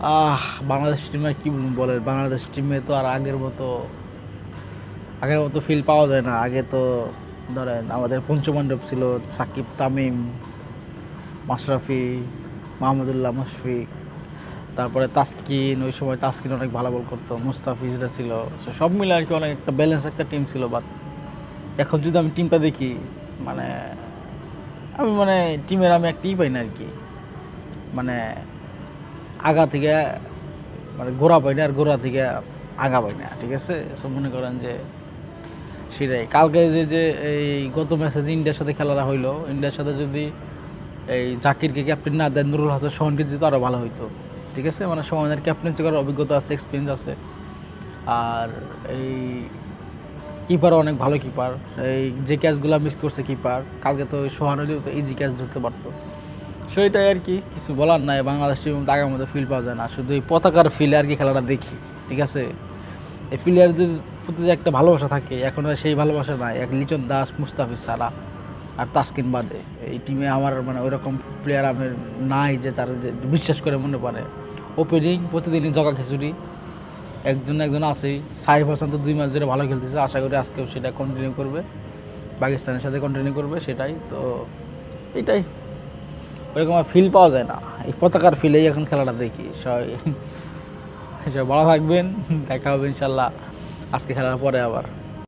আহ, বাংলাদেশ টিমে কি বলব বলেন? বাংলাদেশ টিমে তো আর আগের মতো আগের মতো ফিল পাওয়া যায় না। আগে তো ধরেন আমাদের পঞ্চমণ্ডপ ছিল, সাকিব, তামিম, মাশরাফি, মাহমুদুল্লাহ, মুশফিক, তারপরে তাসকিন, ওই সময় তাসকিন অনেক ভালো বল করতো মুস্তাফিজরা ছিল। সব মিলে আর কি অনেক একটা ব্যালেন্স একটা টিম ছিল বাট এখন যদি আমি টিমটা দেখি মানে আমি মানে টিমের আমি একটাই পাই না আর কি। মানে আগা থেকে মানে গোড়া পাই না আর গোড়া থেকে আগা পাই না, ঠিক আছে? সব মনে করেন যে সেটাই। কালকে যে যে এই গত ম্যাচে যে ইন্ডিয়ার সাথে খেলাটা হইল, ইন্ডিয়ার সাথে যদি এই জাকিরকে ক্যাপ্টেন না দেয় নুরুল হাসান সোহানকে দিত আরও ভালো হইতো, ঠিক আছে? মানে সোহানের ক্যাপ্টেন্সি করার অভিজ্ঞতা আছে এক্সপিরিয়েন্স আছে। আর এই কিপারও অনেক ভালো কিপার এই যে ক্যাচগুলো মিস করছে কিপার কালকে তো সোহান হলেও তো ইজি ক্যাচ ধরতে পারতো। সেটাই আর কি, কিছু বলার নাই, বাংলাদেশ টিম আগের মধ্যে ফিল পাওয়া যায় না। শুধু এই পতাকার ফিলে আর কি খেলাটা দেখি, ঠিক আছে? এই প্লেয়ারদের প্রতি যে একটা ভালোবাসা থাকে, এখন আর সেই ভালোবাসা নাই। এক লিটন দাস, মুস্তাফিজ সারা আর তাসকিন বাদে। এই টিমে আমার মানে ওইরকম প্লেয়ার আমার নাই যে তারা যে বিশ্বাস করে মনে পারে ওপেনিং প্রতিদিনই জগা খিচুড়ি। একজন একজন আছেই। সাহিব হাসান তো দুই ম্যাচ ধরে ভালো খেলতেছে। আশা করি আজকেও সেটা কন্টিনিউ করবে। পাকিস্তানের সাথে কন্টিনিউ করবে, সেটাই। তো এটাই। ওইরকম আর ফিল পাওয়া যায় না। এই পতাকার ফিলেই এখন খেলাটা দেখি। সবাই সবাই ভালো থাকবেন, দেখা হবে ইনশাল্লাহ। আজকে খেলার পরে আবার।